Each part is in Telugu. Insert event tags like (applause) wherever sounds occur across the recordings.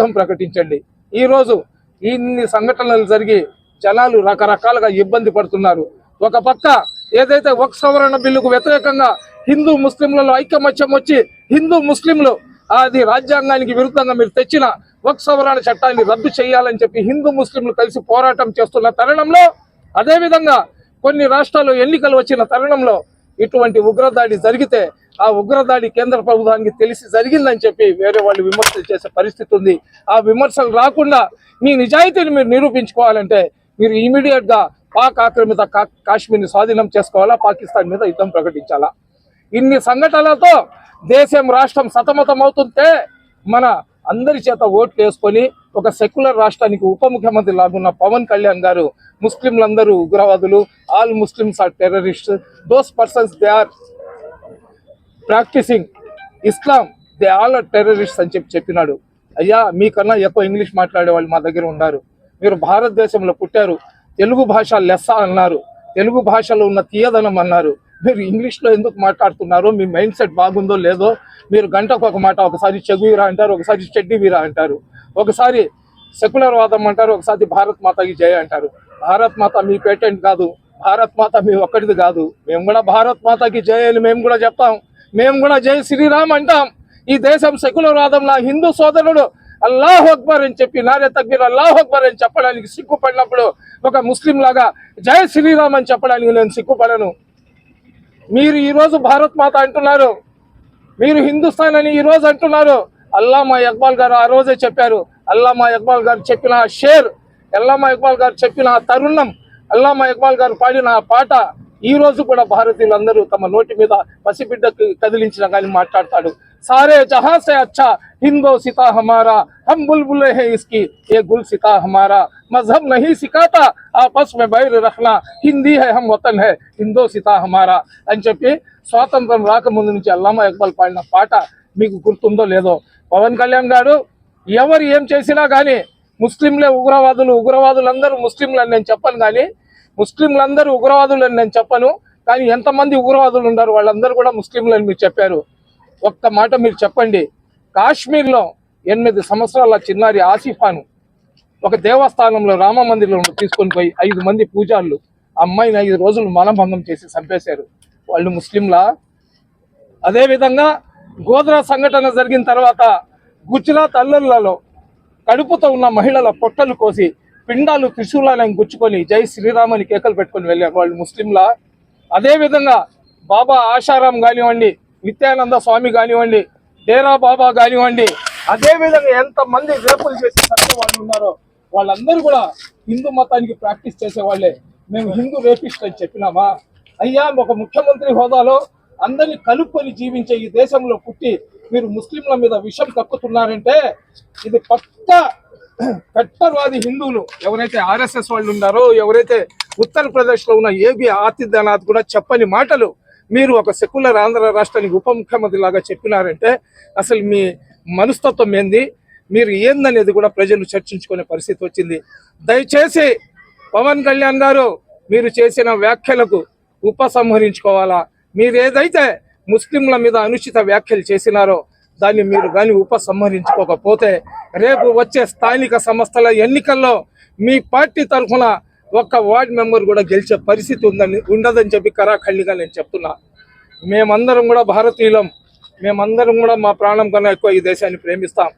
యుద్ధం ప్రకటించండి. ఈరోజు ఇన్ని సంఘటనలు జరిగి జనాలు రకరకాలుగా ఇబ్బంది పడుతున్నారు. ఒక పక్క ఏదైతే ఒక సవరణ బిల్లుకు వ్యతిరేకంగా హిందూ ముస్లింలలో ఐకమత్యం వచ్చి హిందూ ముస్లింలు అది రాజ్యాంగానికి విరుద్ధంగా మీరు తెచ్చిన ఒక సవరణ చట్టాన్ని రద్దు చేయాలని చెప్పి హిందూ ముస్లింలు కలిసి పోరాటం చేస్తున్న తరుణంలో అదేవిధంగా కొన్ని రాష్ట్రాల్లో ఎన్నికలు వచ్చిన తరుణంలో ఇటువంటి ఉగ్రదాడి జరిగితే ఆ ఉగ్రదాడి కేంద్ర ప్రభుత్వానికి తెలిసి జరిగిందని చెప్పి వేరే వాళ్ళు విమర్శలు చేసే పరిస్థితి ఉంది. ఆ విమర్శలు రాకుండా మీ నిజాయితీని మీరు నిరూపించుకోవాలంటే మీరు ఇమీడియట్గా పాక్ ఆక్రమిత కాశ్మీర్ని స్వాధీనం చేసుకోవాలా పాకిస్తాన్ మీద యుద్ధం ప్రకటించాలా? ఇన్ని సంఘటనలతో దేశం రాష్ట్రం సతమతం అవుతుంటే మన అందరి చేత ఓట్లు వేసుకొని ఒక సెక్యులర్ రాష్ట్రానికి ఉప ముఖ్యమంత్రి లాగున్న పవన్ కళ్యాణ్ గారు ముస్లింలందరూ ఉగ్రవాదులు all Muslims are terrorist those persons they are practising Islam they all are terrorist అని చెప్పి చెప్పినాడు. అయ్యా మీకన్నా ఎక్కువ ఇంగ్లీష్ మాట్లాడే వాళ్ళు మా దగ్గర ఉన్నారు. మీరు భారతదేశంలో పుట్టారు. తెలుగు భాష లెస్స అన్నారు. తెలుగు భాషలో ఉన్న తీయదనం అన్నారు. మీరు ఇంగ్లీష్లో ఎందుకు మాట్లాడుతున్నారు? మీ మైండ్ సెట్ బాగుందో లేదో మీరు గంటకు ఒక మాట ఒకసారి చెగువీరా అంటారు ఒకసారి చెడ్డివీరా అంటారు. ఒకసారి సెక్యులర్ వాదం అంటారు ఒకసారి భారత్ మాతకి జయ అంటారు. భారత్ మాత మీ పేటెంట్ కాదు. భారత్ మాత మీ ఒక్కటిది కాదు. మేము కూడా భారత్ మాతకి జయ అని మేము కూడా చెప్తాం. మేము కూడా జై శ్రీరామ్ అంటాం. ఈ దేశం సెక్యులర్ నా హిందూ సోదరుడు. అల్లాహ్ అక్బర్ అని చెప్పి నారే తగ్గిన అల్లాహ్ అక్బర్ అని చెప్పడానికి సిగ్గుపడినప్పుడు ఒక ముస్లిం లాగా జై శ్రీరామ్ అని చెప్పడానికి నేను సిగ్గుపడను. మీరు ఈరోజు భారత్ మాత అంటున్నారు. మీరు హిందుస్థాన్ అని ఈ రోజు అంటున్నారు. అల్లామా ఇక్బాల్ గారు ఆ రోజే చెప్పారు. అల్లామా ఇక్బాల్ గారు చెప్పిన షేర్ అల్లామా ఇక్బాల్ గారు చెప్పిన తరుణం అల్లామా ఇక్బాల్ గారు పాడిన పాట ఈ రోజు కూడా భారతీయులందరూ తమ నోటి మీద పసిబిడ్డకు కదిలించిన కానీ మాట్లాడతాడు. సారే జహాసే అచ్చా హిందో సితా హమారా హమ్ బుల్బుల్ హే ఇస్కి ఏ గుల్ సితా హమారా మజహబ్ నహీ సికాతా ఆపస్ మే బైర్ రఖనా హిందీ హై హమ్ వతన్ హై హిందో సితా హమారా అని చెప్పి స్వాతంత్రం రాకముందు నుంచి అల్లామా ఇక్బాల్ పాడిన పాట మీకు గుర్తుందో లేదో. పవన్ కళ్యాణ్ గారు ఎవరు ఏం చేసినా కానీ ముస్లింలే ఉగ్రవాదులు ఉగ్రవాదులందరూ ముస్లింలు అని నేను చెప్పను కానీ ముస్లింలందరూ ఉగ్రవాదులు అని నేను చెప్పను కానీ ఎంతమంది ఉగ్రవాదులు ఉన్నారు వాళ్ళందరూ కూడా ముస్లింలు అని మీరు చెప్పారు. ఒక్క మాట మీరు చెప్పండి. కాశ్మీర్లో ఎనిమిది సంవత్సరాల చిన్నారి ఆసిఫాను ఒక దేవస్థానంలో రామ మందిరంలో తీసుకొని పోయి ఐదు మంది పూజారులు ఆ అమ్మాయిని ఐదు రోజులు మనభంగం చేసి చంపేశారు. వాళ్ళు ముస్లింలా? అదేవిధంగా గోధరా సంఘటన జరిగిన తర్వాత గుజరాత్ అల్లర్లలో కడుపుతో ఉన్న మహిళల పొట్టలు కోసి పిండాలు త్రిశూలాలను గుచ్చుకొని జై శ్రీరామ్ అని కేకలు పెట్టుకొని వెళ్ళారు వాళ్ళు ముస్లింలా. అదేవిధంగా బాబా ఆశారాం కానివ్వండి నిత్యానంద స్వామి కానివ్వండి డేరా బాబా కానివ్వండి అదేవిధంగా ఎంతమంది రేపులు చేసే చచ్చే వాళ్ళు ఉన్నారో వాళ్ళందరూ కూడా హిందూ మతానికి ప్రాక్టీస్ చేసేవాళ్ళే. మేము హిందూ రేపిస్ట్ అని చెప్పినామా? అయ్యా ఒక ముఖ్యమంత్రి హోదాలో అందరిని కలుపుకొని జీవించే ఈ దేశంలో పుట్టి మీరు ముస్లింల మీద విషం కక్కుతున్నారంటే ఇది పక్క (clears throat) కట్టర్వాది హిందువులు ఎవరైతే ఆర్ఎస్ఎస్ వాళ్ళు ఉన్నారో ఎవరైతే ఉత్తరప్రదేశ్లో ఉన్న ఏబి ఆతిథ్యనాథ్ కూడా చెప్పని మాటలు మీరు ఒక సెక్యులర్ ఆంధ్ర రాష్ట్రానికి ఉప ముఖ్యమంత్రి లాగా చెప్పినారంటే అసలు మీ మనస్తత్వం ఏంది? మీరు ఏందనేది కూడా ప్రజలు చర్చించుకునే పరిస్థితి వచ్చింది. దయచేసి పవన్ కళ్యాణ్ గారు మీరు చేసిన వ్యాఖ్యలకు ఉపసంహరించుకోవాలా? మీరు ఏదైతే ముస్లింల మీద అనుచిత వ్యాఖ్యలు చేసినారో దాన్ని మీరు కానీ ఉపసంహరించుకోకపోతే రేపు వచ్చే స్థానిక సంస్థల ఎన్నికల్లో మీ పార్టీ తరఫున ఒక్క వార్డ్ మెంబర్ కూడా గెలిచే పరిస్థితి ఉందని ఉండదని చెప్పి కరాఖండిగా నేను చెప్తున్నా. మేమందరం కూడా భారతీయులం. మేమందరం కూడా మా ప్రాణం కన్నా ఎక్కువ ఈ దేశాన్ని ప్రేమిస్తాం.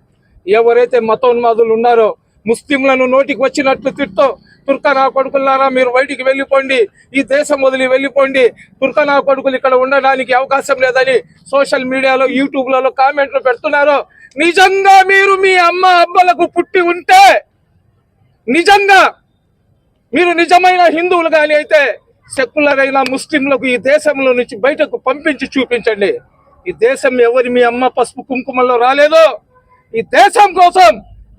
ఎవరైతే మతోన్మాదులు ఉన్నారో ముస్లింలను నోటికి వచ్చినట్లు తిట్టో తుర్కనా కొడుకులారా మీరు బయటికి వెళ్ళిపోండి. ఈ దేశం వదిలి వెళ్ళిపోండి. తుర్కనా కొడుకులు ఇక్కడ ఉండడానికి అవకాశం లేదని సోషల్ మీడియాలో యూట్యూబ్లలో కామెంట్లు పెడుతున్నారు. నిజంగా మీరు మీ అమ్మ అబ్బలకు పుట్టి ఉంటే నిజంగా మీరు నిజమైన హిందువులు కానీ అయితే సెక్యులర్ అయిన ముస్లింలకు ఈ దేశంలో నుంచి బయటకు పంపించి చూపించండి. ఈ దేశం ఎవరి మీ అమ్మ పసుపు కుంకుమల్లో రాలేదో ఈ దేశం కోసం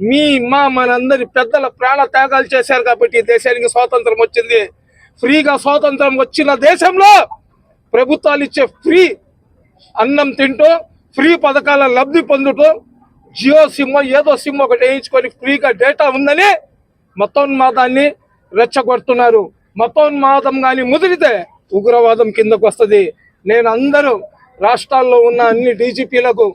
మీ మా మనందరి పెద్దల ప్రాణ త్యాగాలు చేశారు కాబట్టి ఈ దేశానికి స్వాతంత్రం వచ్చింది. ఫ్రీగా స్వాతంత్రం వచ్చిన దేశంలో ప్రభుత్వాలు ఇచ్చే ఫ్రీ అన్నం తింటూ ఫ్రీ పథకాల లబ్ధి పొందుతూ జియో సిమ్ ఏదో సిమ్ ఒకటి వేయించుకొని ఫ్రీగా డేటా ఉందని మతోన్మాదాన్ని రెచ్చగొడుతున్నారు. మతోన్మాదం కానీ ముదిరితే ఉగ్రవాదం కిందకు వస్తుంది. నేను అందరూ రాష్ట్రాల్లో ఉన్న అన్ని డీజీపీలకు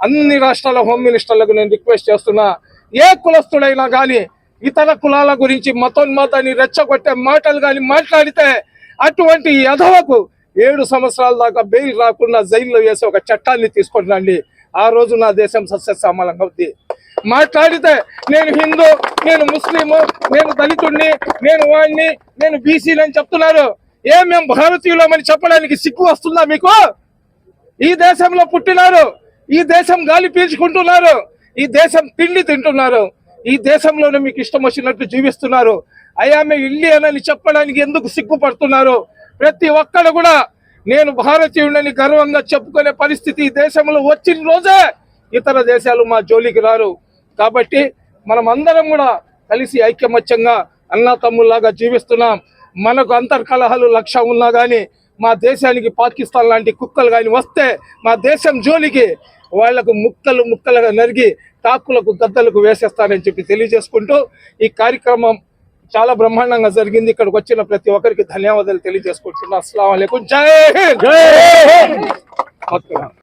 అన్ని రాష్ట్రాల హోమ్ మినిస్టర్లకు నేను రిక్వెస్ట్ చేస్తున్నా. ఏ కులస్తుడైనా కానీ ఇతర కులాల గురించి మతోన్మతాన్ని రెచ్చగొట్టే మాటలు కానీ మాట్లాడితే అటువంటి యధవకు ఏడు సంవత్సరాల దాకా బెయిల్ రాకుండా జైల్లో వేసి ఒక చట్టాన్ని తీసుకొని రండి. ఆ రోజు నా దేశం సస్యశ్యామలంగా ఉంది. మాట్లాడితే నేను హిందూ నేను ముస్లిము నేను దళితుడిని నేను వాడిని నేను బీసీని అని చెప్తున్నారు. ఏ మేము భారతీయులమని చెప్పడానికి సిగ్గు వస్తుందా మీకు? ఈ దేశంలో పుట్టినారు. ఈ దేశం గాలి పీల్చుకుంటున్నారు. ఈ దేశం తిండి తింటున్నారు. ఈ దేశంలోనే మీకు ఇష్టం వచ్చినట్టు జీవిస్తున్నారు. అయామె మేము ఇండియన్ అని చెప్పడానికి ఎందుకు సిగ్గుపడుతున్నారు? ప్రతి ఒక్కడు కూడా నేను భారతీయుడని గర్వంగా చెప్పుకునే పరిస్థితి ఈ దేశంలో వచ్చిన రోజే ఇతర దేశాలు మా జోలికి రారు. కాబట్టి మనం అందరం కూడా కలిసి ఐక్యమత్యంగా అన్నా తమ్ముల్లాగా జీవిస్తున్నాం. మనకు అంతర్కలహాలు లక్ష ఉన్నా కానీ మా దేశానికి పాకిస్తాన్ లాంటి కుక్కలు కానీ వస్తే మా దేశం జోలికి వాళ్ళకు ముక్కలు ముక్కలుగా నరిగి తాకులకు గద్దలకు వేసేస్తానని చెప్పి తెలియజేసుకుంటూ ఈ కార్యక్రమం చాలా బ్రహ్మాండంగా జరిగింది. ఇక్కడికి వచ్చిన ప్రతి ఒక్కరికి ధన్యవాదాలు తెలియజేసుకుంటున్నా. అస్సలం జై జై